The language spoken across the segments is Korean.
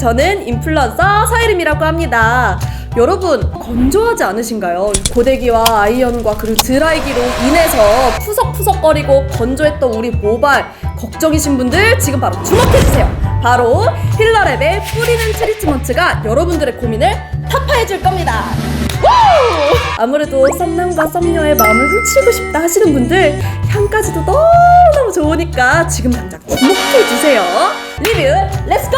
저는 인플루언서 서예림이라고 합니다. 여러분 건조하지 않으신가요? 고데기와 아이언과 그리고 드라이기로 인해서 푸석푸석거리고 건조했던 우리 모발 걱정이신 분들 지금 바로 주목해주세요. 바로 힐러랩의 뿌리는 트리트먼트가 여러분들의 고민을 타파해줄 겁니다. 우! 아무래도 썸남과 썸녀의 마음을 훔치고 싶다 하시는 분들 향까지도 너무너무 좋으니까 지금 당장 주목해주세요. 리뷰 렛츠고!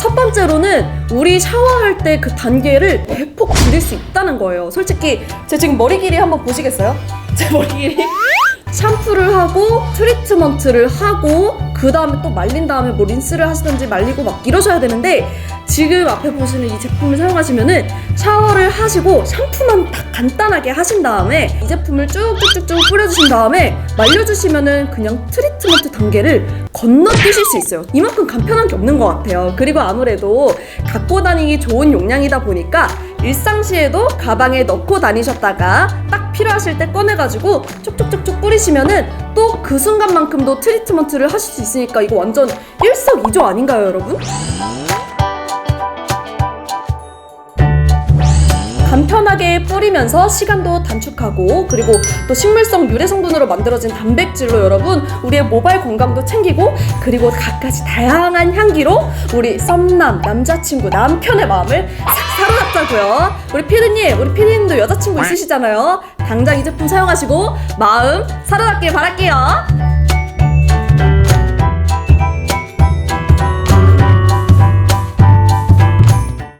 첫 번째로는 우리 샤워할 때 그 단계를 대폭 줄일 수 있다는 거예요. 솔직히 제 지금 머리 길이 한번 보시겠어요? 제 머리 길이 샴푸를 하고 트리트먼트를 하고 그 다음에 또 말린 다음에 뭐 린스를 하시든지 말리고 막 이러셔야 되는데 지금 앞에 보시는 이 제품을 사용하시면은 샤워를 하시고 샴푸만 딱 간단하게 하신 다음에 이 제품을 쭉쭉쭉쭉 뿌려주신 다음에 말려주시면은 그냥 트리트먼트 단계를 건너뛰실 수 있어요. 이만큼 간편한 게 없는 것 같아요. 그리고 아무래도 갖고 다니기 좋은 용량이다 보니까 일상시에도 가방에 넣고 다니셨다가 딱 필요하실 때 꺼내가지고 쪽쪽쪽쪽 뿌리시면은 또 그 순간만큼도 트리트먼트를 하실 수 있으니까 이거 완전 일석이조 아닌가요, 여러분? 간편하게 뿌리면서 시간도 단축하고 그리고 또 식물성 유래 성분으로 만들어진 단백질로 여러분 우리의 모발 건강도 챙기고 그리고 갖가지 다양한 향기로 우리 썸남 남자친구 남편의 마음을 싹 사로잡자고요 우리 피디님 우리 피디님도 여자친구 있으시잖아요 당장 이 제품 사용하시고 마음 사로잡길 바랄게요